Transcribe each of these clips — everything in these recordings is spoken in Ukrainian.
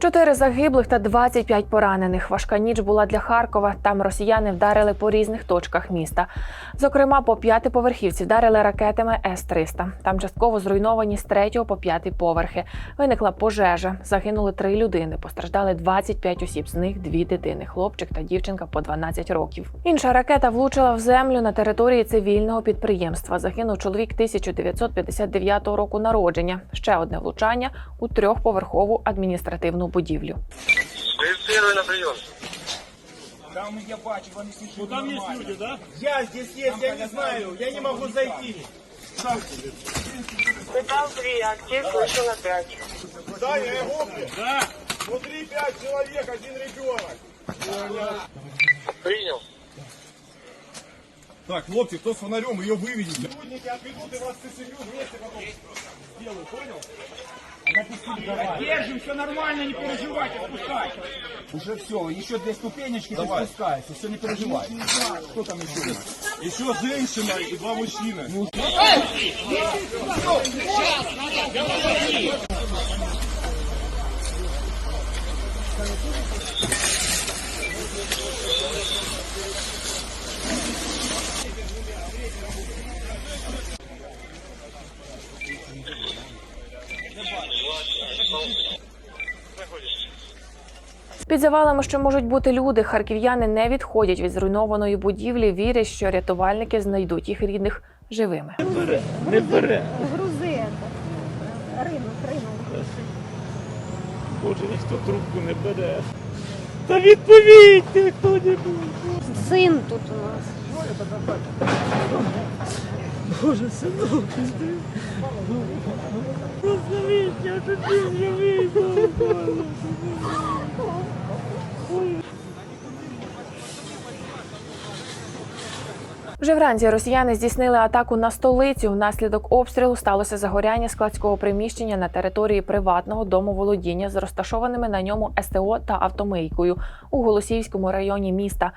Чотири загиблих та 25 поранених. Важка ніч була для Харкова. Там росіяни вдарили по різних точках міста. Зокрема, по п'ятиповерхівці вдарили ракетами С-300. Там частково зруйновані з третього по п'ятий поверхи. Виникла пожежа. Загинули три людини. Постраждали 25 осіб. З них дві дитини, хлопчик та дівчинка по 12 років. Інша ракета влучила в землю на території цивільного підприємства. Загинув чоловік 1959 року народження. Ще одне влучання у трьохповерхову адміністративну будівлю. Первый на прием. Там я бачу, вони всі Ну там есть люди, да? Я здесь есть, я не знаю, я не могу зайти. Пытал 3, актив вышел на 5. Саня, я гопли. Да. Внутри пять человек, один ребенок. Принял. Так, хлопцы, кто с фонарем, ее выведите. Сотрудники отведут и вас ЦСРЮ вместе потом сделаю, понял? Держим, все нормально, не переживайте, спускайте. Уже все, еще две ступенечки ты спускаешься, все не переживай. Кто там еще? Еще женщина и два мужчины. Під завалами, що можуть бути люди, харків'яни не відходять від зруйнованої будівлі, вірять, що рятувальники знайдуть їх рідних живими. Не бере. Грузи. Ринок, ринок. Боже, ніхто трубку не бере. Та відповідьте хто-небудь. Син тут у нас. Боже, синок, ти. Розумієте, що ти живий. Вже вранці росіяни здійснили атаку на столицю. Внаслідок обстрілу сталося загоряння складського приміщення на території приватного домоволодіння з розташованими на ньому СТО та автомийкою у Голосіївському районі міста.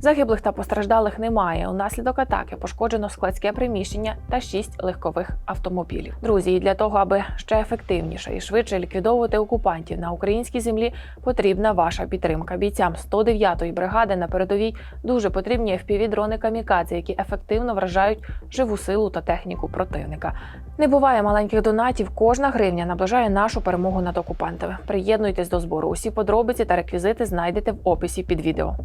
Загиблих та постраждалих немає. Унаслідок атаки пошкоджено складське приміщення та шість легкових автомобілів. Друзі, і для того, аби ще ефективніше і швидше ліквідовувати окупантів на українській землі, потрібна ваша підтримка. Бійцям 109-ї бригади на передовій дуже потрібні FPV-дрони камікадзе, які ефективно вражають живу силу та техніку противника. Не буває маленьких донатів. Кожна гривня наближає нашу перемогу над окупантами. Приєднуйтесь до збору. Усі подробиці та реквізити знайдете в описі під відео.